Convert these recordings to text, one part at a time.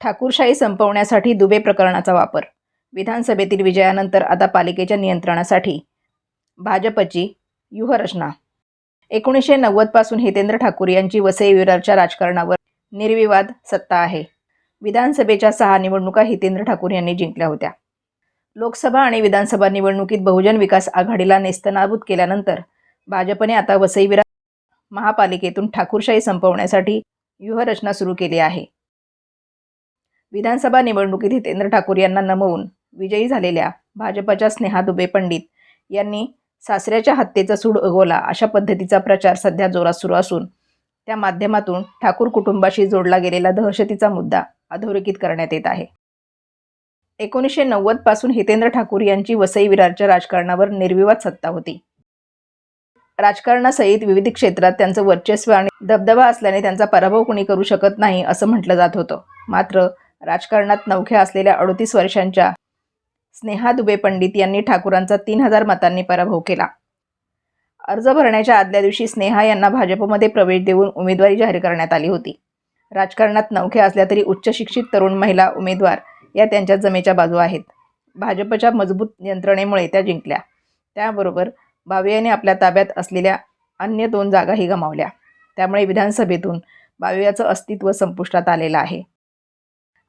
ठाकूरशाही संपवण्यासाठी दुबे प्रकरणाचा वापर. विधानसभेतील विजयानंतर आता पालिकेच्या नियंत्रणासाठी भाजपची व्यूहरचना. एकोणीसशे नव्वदपासून हितेंद्र ठाकूर यांची वसई विरारच्या राजकारणावर निर्विवाद सत्ता आहे. विधानसभेच्या सहा निवडणुका हितेंद्र ठाकूर यांनी जिंकल्या होत्या. लोकसभा आणि विधानसभा निवडणुकीत बहुजन विकास आघाडीला नेस्तनाबूत केल्यानंतर भाजपने आता वसई विरार महापालिकेतून ठाकूरशाही संपवण्यासाठी व्यूहरचना सुरू केली आहे. विधानसभा निवडणुकीत हितेंद्र ठाकूर यांना नमवून विजयी झालेल्या भाजपच्या स्नेहा दुबे पंडित यांनी सासऱ्याच्या हत्येचा सूड उगवला अशा पद्धतीचा प्रचार सध्या जोरात सुरू असून त्या माध्यमातून ठाकूर कुटुंबाशी जोडला गेलेला दहशतीचा मुद्दा अधोरेखित करण्यात येत आहे. एकोणीसशे नव्वदपासून हितेंद्र ठाकूर यांची वसई विरारच्या राजकारणावर निर्विवाद सत्ता होती. राजकारणासहित विविध क्षेत्रात त्यांचं वर्चस्व आणि दबदबा असल्याने त्यांचा पराभव कुणी करू शकत नाही असं म्हटलं जात होतं. मात्र राजकारणात नवख्या असलेल्या अडतीस वर्षांच्या स्नेहा दुबे पंडित यांनी ठाकूरांचा तीन हजार मतांनी पराभव केला. अर्ज भरण्याच्या आदल्या दिवशी स्नेहा यांना भाजपमध्ये प्रवेश देऊन उमेदवारी जाहीर करण्यात आली होती. राजकारणात नवख्या असल्या तरी उच्च शिक्षित तरुण महिला उमेदवार या त्यांच्या जमेच्या बाजू आहेत. भाजपच्या मजबूत यंत्रणेमुळे त्या जिंकल्या. त्याबरोबर बावियाने आपल्या ताब्यात असलेल्या अन्य दोन जागाही गमावल्या. त्यामुळे विधानसभेतून बावियाचं अस्तित्व संपुष्टात आलेलं आहे.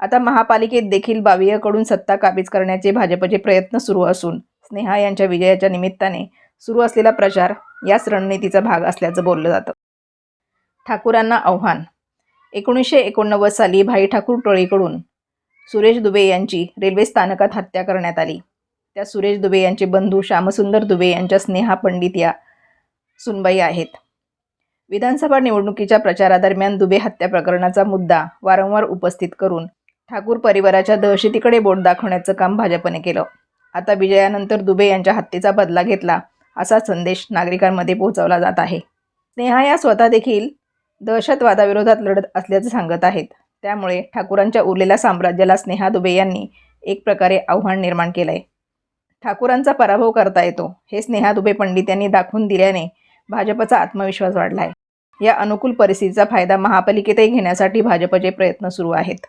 आता महापालिकेत देखील बावियाकडून सत्ता काबीज करण्याचे भाजपचे प्रयत्न सुरू असून स्नेहा यांच्या विजयाच्या निमित्ताने सुरू असलेला प्रचार याच रणनीतीचा भाग असल्याचं बोललं जातं. ठाकूरांना आव्हान. एकोणीसशे एकोणनव्वद साली भाई ठाकूर टोळीकडून सुरेश दुबे यांची रेल्वे स्थानकात हत्या करण्यात आली. त्या सुरेश दुबे यांचे बंधू श्यामसुंदर दुबे यांच्या स्नेहा पंडित या सुनबाई आहेत. विधानसभा निवडणुकीच्या प्रचारादरम्यान दुबे हत्या प्रकरणाचा मुद्दा वारंवार उपस्थित करून ठाकूर परिवाराच्या दहशतीकडे बोट दाखवण्याचं काम भाजपने केलं. आता विजयानंतर दुबे यांच्या हत्येचा बदला घेतला असा संदेश नागरिकांमध्ये पोहोचवला जात आहे. स्नेहा या स्वतः देखील दहशतवादाविरोधात लढत असल्याचं सांगत आहेत. त्यामुळे ठाकूरांच्या उरलेल्या साम्राज्याला स्नेहा दुबे यांनी एक प्रकारे आव्हान निर्माण केलं आहे ठाकूरांचा पराभव करता येतो हे स्नेहा दुबे पंडित यांनी दाखवून दिल्याने भाजपचा आत्मविश्वास वाढला आहे या अनुकूल परिस्थितीचा फायदा महापालिकेतही घेण्यासाठी भाजपचे प्रयत्न सुरू आहेत.